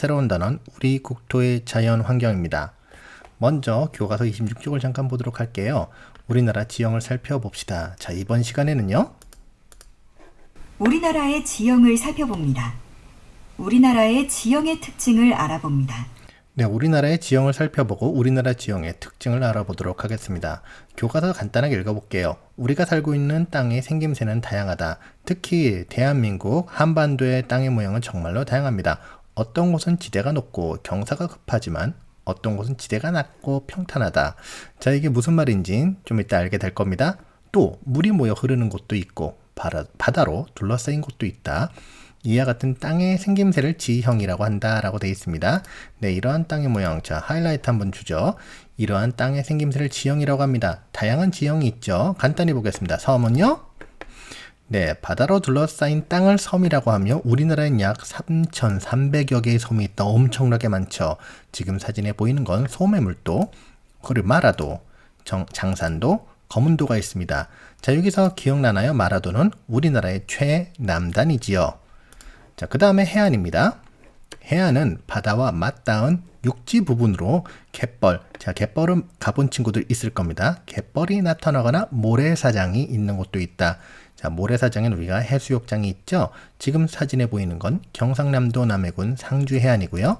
새로운 단원 우리 국토의 자연 환경입니다. 먼저 교과서 26쪽을 잠깐 보도록 할게요. 우리나라 지형을 살펴봅시다. 자, 이번 시간에는요. 우리나라의 지형을 살펴봅니다. 우리나라의 지형의 특징을 알아봅니다. 네, 우리나라의 지형을 살펴보고 우리나라 지형의 특징을 알아보도록 하겠습니다. 교과서 간단하게 읽어볼게요. 우리가 살고 있는 땅의 생김새는 다양하다. 특히 대한민국 한반도의 땅의 모양은 정말로 다양합니다. 어떤 곳은 지대가 높고 경사가 급하지만 어떤 곳은 지대가 낮고 평탄하다. 자, 이게 무슨 말인지 좀 이따 알게 될 겁니다. 또 물이 모여 흐르는 곳도 있고 바다, 바다로 둘러싸인 곳도 있다. 이와 같은 땅의 생김새를 지형이라고 한다라고 되어 있습니다. 네, 이러한 땅의 모양, 자 하이라이트 한번 주죠. 이러한 땅의 생김새를 지형이라고 합니다. 다양한 지형이 있죠. 간단히 보겠습니다. 섬은요. 네, 바다로 둘러싸인 땅을 섬이라고 하며 우리나라엔 약 3,300여 개의 섬이 있다. 엄청나게 많죠. 지금 사진에 보이는 건 소매물도, 그리고 마라도, 정, 장산도, 거문도가 있습니다. 자, 여기서 기억나나요? 마라도는 우리나라의 최남단이지요. 자, 그 다음에 해안입니다. 해안은 바다와 맞닿은 육지 부분으로 갯벌, 자, 갯벌은 가본 친구들 있을 겁니다. 갯벌이 나타나거나 모래사장이 있는 곳도 있다. 자, 모래사장엔 우리가 해수욕장이 있죠. 지금 사진에 보이는 건 경상남도 남해군 상주 해안이고요.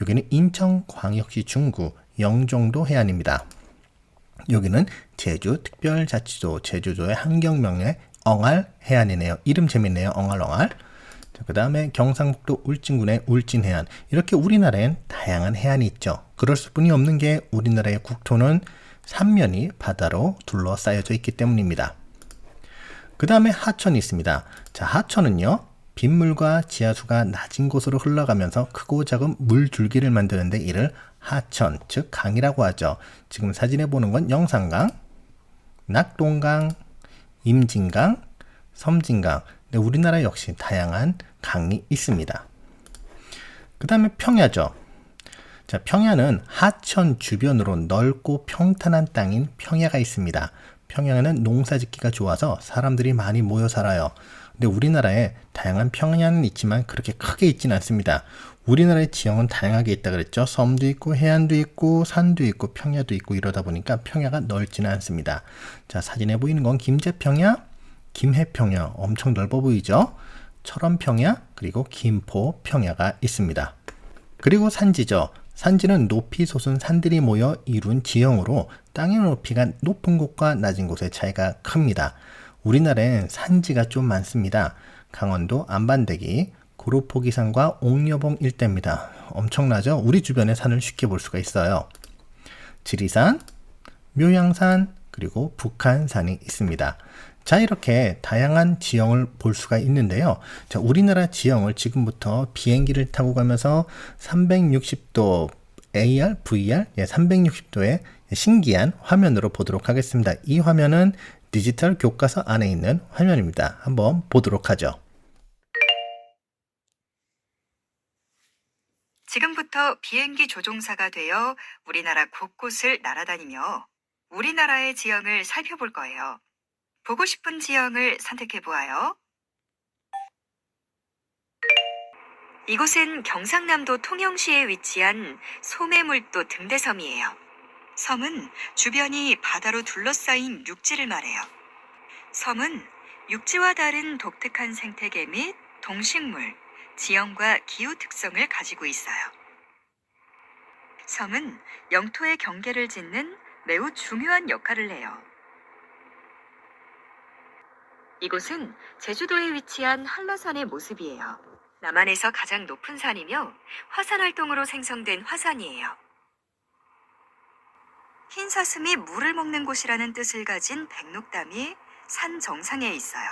여기는 인천광역시 중구 영종도 해안입니다. 여기는 제주 특별자치도 제주도의 환경명의 엉알 해안이네요. 이름 재밌네요. 엉알엉알. 그 다음에 경상북도 울진군의 울진해안. 이렇게 우리나라엔 다양한 해안이 있죠. 그럴 수뿐이 없는 게 우리나라의 국토는 삼면이 바다로 둘러싸여져 있기 때문입니다. 그 다음에 하천이 있습니다. 자, 하천은요, 빗물과 지하수가 낮은 곳으로 흘러가면서 크고 작은 물줄기를 만드는데 이를 하천, 즉 강이라고 하죠. 지금 사진에 보는 건 영산강, 낙동강, 임진강, 섬진강. 네, 우리나라 역시 다양한 강이 있습니다. 그 다음에 평야죠. 자, 평야는 하천 주변으로 넓고 평탄한 땅인 평야가 있습니다. 평양에는 농사 짓기가 좋아서 사람들이 많이 모여 살아요. 근데 우리나라에 다양한 평야는 있지만 그렇게 크게 있지는 않습니다. 우리나라의 지형은 다양하게 있다 그랬죠. 섬도 있고 해안도 있고 산도 있고 평야도 있고 이러다 보니까 평야가 넓지는 않습니다. 자, 사진에 보이는 건 김제평야, 김해평야 엄청 넓어 보이죠? 철원평야 그리고 김포평야가 있습니다. 그리고 산지죠. 산지는 높이 솟은 산들이 모여 이룬 지형으로 땅의 높이가 높은 곳과 낮은 곳의 차이가 큽니다. 우리나라엔 산지가 좀 많습니다. 강원도 안반대기, 구로포기산과 옥녀봉 일대입니다. 엄청나죠? 우리 주변의 산을 쉽게 볼 수가 있어요. 지리산, 묘양산, 그리고 북한산이 있습니다. 자, 이렇게 다양한 지형을 볼 수가 있는데요. 자, 우리나라 지형을 지금부터 비행기를 타고 가면서 360도 AR, VR, 예, 360도의 신기한 화면으로 보도록 하겠습니다. 이 화면은 디지털 교과서 안에 있는 화면입니다. 한번 보도록 하죠. 지금부터 비행기 조종사가 되어 우리나라 곳곳을 날아다니며 우리나라의 지형을 살펴볼 거예요. 보고 싶은 지형을 선택해 보아요. 이곳은 경상남도 통영시에 위치한 소매물도 등대섬이에요. 섬은 주변이 바다로 둘러싸인 육지를 말해요. 섬은 육지와 다른 독특한 생태계 및 동식물, 지형과 기후 특성을 가지고 있어요. 섬은 영토의 경계를 짓는 매우 중요한 역할을 해요. 이곳은 제주도에 위치한 한라산의 모습이에요. 남한에서 가장 높은 산이며 화산 활동으로 생성된 화산이에요. 흰 사슴이 물을 먹는 곳이라는 뜻을 가진 백록담이 산 정상에 있어요.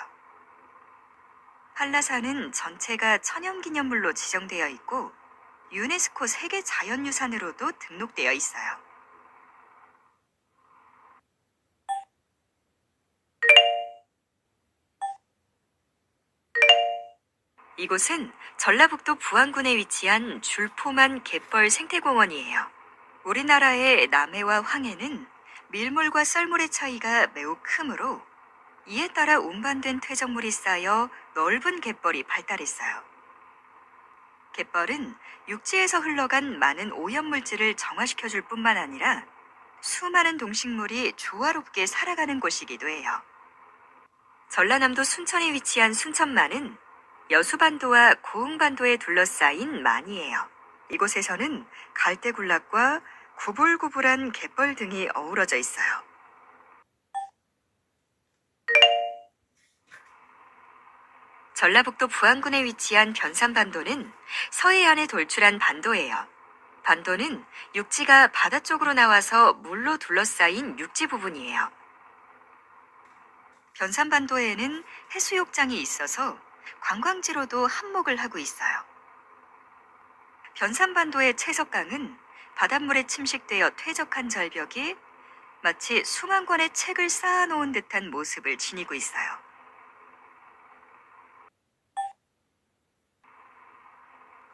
한라산은 전체가 천연기념물로 지정되어 있고 유네스코 세계 자연유산으로도 등록되어 있어요. 이곳은 전라북도 부안군에 위치한 줄포만 갯벌 생태공원이에요. 우리나라의 남해와 황해는 밀물과 썰물의 차이가 매우 크므로 이에 따라 운반된 퇴적물이 쌓여 넓은 갯벌이 발달했어요. 갯벌은 육지에서 흘러간 많은 오염물질을 정화시켜 줄 뿐만 아니라 수많은 동식물이 조화롭게 살아가는 곳이기도 해요. 전라남도 순천에 위치한 순천만은 여수반도와 고흥반도에 둘러싸인 만이에요. 이곳에서는 갈대군락과 구불구불한 갯벌 등이 어우러져 있어요. 전라북도 부안군에 위치한 변산반도는 서해안에 돌출한 반도예요. 반도는 육지가 바다 쪽으로 나와서 물로 둘러싸인 육지 부분이에요. 변산반도에는 해수욕장이 있어서 관광지로도 한몫을 하고 있어요. 변산반도의 채석강은 바닷물에 침식되어 퇴적한 절벽이 마치 수만 권의 책을 쌓아놓은 듯한 모습을 지니고 있어요.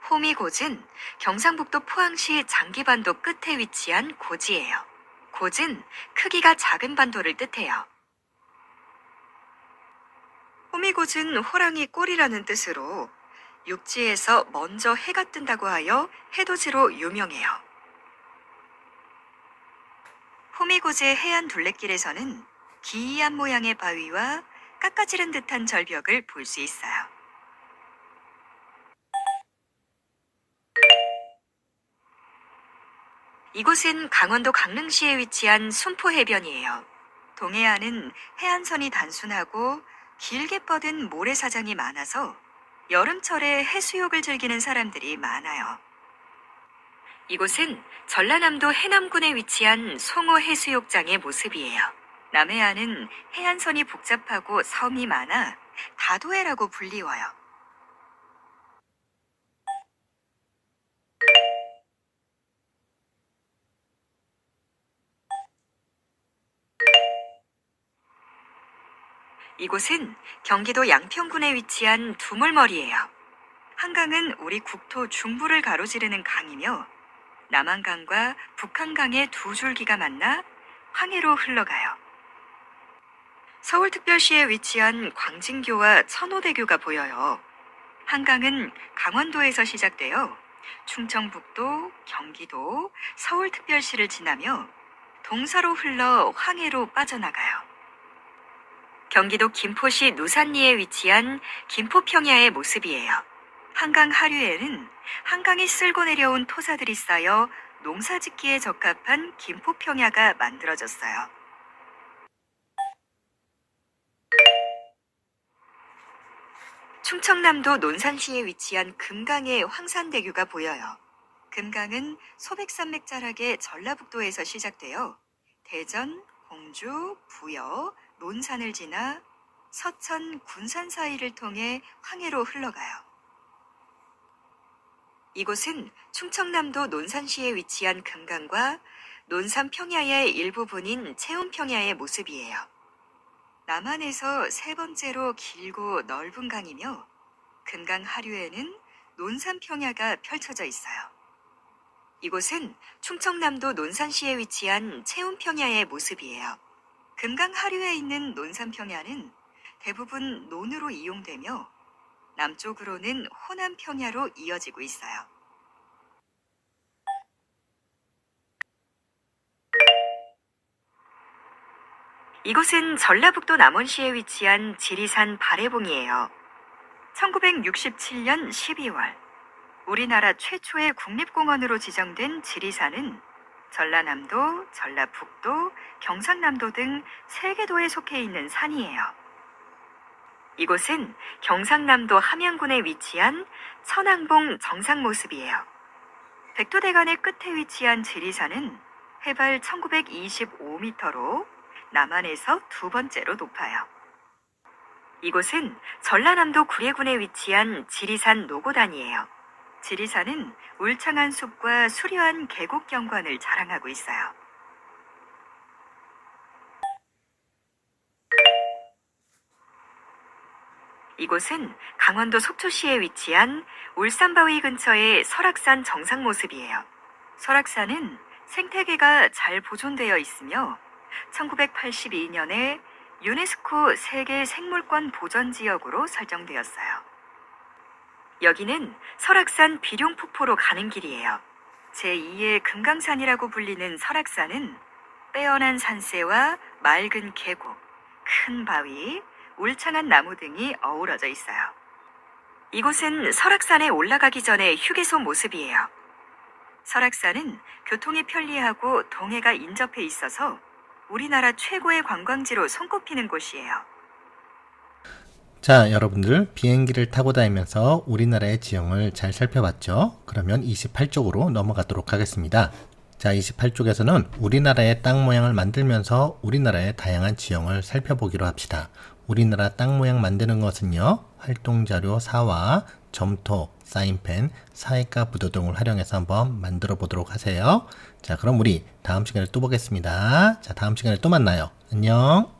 호미곶은 경상북도 포항시 장기반도 끝에 위치한 고지예요. 곶은 크기가 작은 반도를 뜻해요. 호미곶은 호랑이 꼴이라는 뜻으로 육지에서 먼저 해가 뜬다고 하여 해돋이로 유명해요. 호미곶의 해안 둘레길에서는 기이한 모양의 바위와 깎아지른 듯한 절벽을 볼 수 있어요. 이곳은 강원도 강릉시에 위치한 순포해변이에요. 동해안은 해안선이 단순하고 길게 뻗은 모래사장이 많아서 여름철에 해수욕을 즐기는 사람들이 많아요. 이곳은 전라남도 해남군에 위치한 송호 해수욕장의 모습이에요. 남해안은 해안선이 복잡하고 섬이 많아 다도해라고 불리워요. 이곳은 경기도 양평군에 위치한 두물머리예요. 한강은 우리 국토 중부를 가로지르는 강이며 남한강과 북한강의 두 줄기가 만나 황해로 흘러가요. 서울특별시에 위치한 광진교와 천호대교가 보여요. 한강은 강원도에서 시작되어 충청북도, 경기도, 서울특별시를 지나며 동서로 흘러 황해로 빠져나가요. 경기도 김포시 누산리에 위치한 김포평야의 모습이에요. 한강 하류에는 한강이 쓸고 내려온 토사들이 쌓여 농사 짓기에 적합한 김포평야가 만들어졌어요. 충청남도 논산시에 위치한 금강의 황산대교가 보여요. 금강은 소백산맥 자락의 전라북도에서 시작되어 대전, 공주, 부여, 논산을 지나 서천, 군산 사이를 통해 황해로 흘러가요. 이곳은 충청남도 논산시에 위치한 금강과 논산 평야의 일부분인 체온 평야의 모습이에요. 남한에서 세 번째로 길고 넓은 강이며 금강 하류에는 논산 평야가 펼쳐져 있어요. 이곳은 충청남도 논산시에 위치한 체온 평야의 모습이에요. 금강 하류에 있는 논산 평야는 대부분 논으로 이용되며 남쪽으로는 호남 평야로 이어지고 있어요. 이곳은 전라북도 남원시에 위치한 지리산 발해봉이에요. 1967년 12월 우리나라 최초의 국립공원으로 지정된 지리산은 전라남도, 전라북도, 경상남도 등세개 도에 속해 있는 산이에요. 이곳은 경상남도 함양군에 위치한 천왕봉 정상 모습이에요. 백두대간의 끝에 위치한 지리산은 해발 1925m로 남한에서 두 번째로 높아요. 이곳은 전라남도 구례군에 위치한 지리산 노고단이에요. 지리산은 울창한 숲과 수려한 계곡 경관을 자랑하고 있어요. 이곳은 강원도 속초시에 위치한 울산바위 근처의 설악산 정상 모습이에요. 설악산은 생태계가 잘 보존되어 있으며 1982년에 유네스코 세계 생물권 보전 지역으로 설정되었어요. 여기는 설악산 비룡폭포로 가는 길이에요. 제2의 금강산이라고 불리는 설악산은 빼어난 산세와 맑은 계곡, 큰 바위, 울창한 나무 등이 어우러져 있어요. 이곳은 설악산에 올라가기 전에 휴게소 모습이에요. 설악산은 교통이 편리하고 동해가 인접해 있어서 우리나라 최고의 관광지로 손꼽히는 곳이에요. 자, 여러분들 비행기를 타고 다니면서 우리나라의 지형을 잘 살펴봤죠? 그러면 28쪽으로 넘어가도록 하겠습니다. 자, 28쪽에서는 우리나라의 땅 모양을 만들면서 우리나라의 다양한 지형을 살펴보기로 합시다. 우리나라 땅 모양 만드는 것은요, 활동자료 4와 점토, 사인펜, 사이가 부도 등을 활용해서 한번 만들어 보도록 하세요. 자, 그럼 우리 다음 시간에 또 보겠습니다. 자, 다음 시간에 또 만나요. 안녕.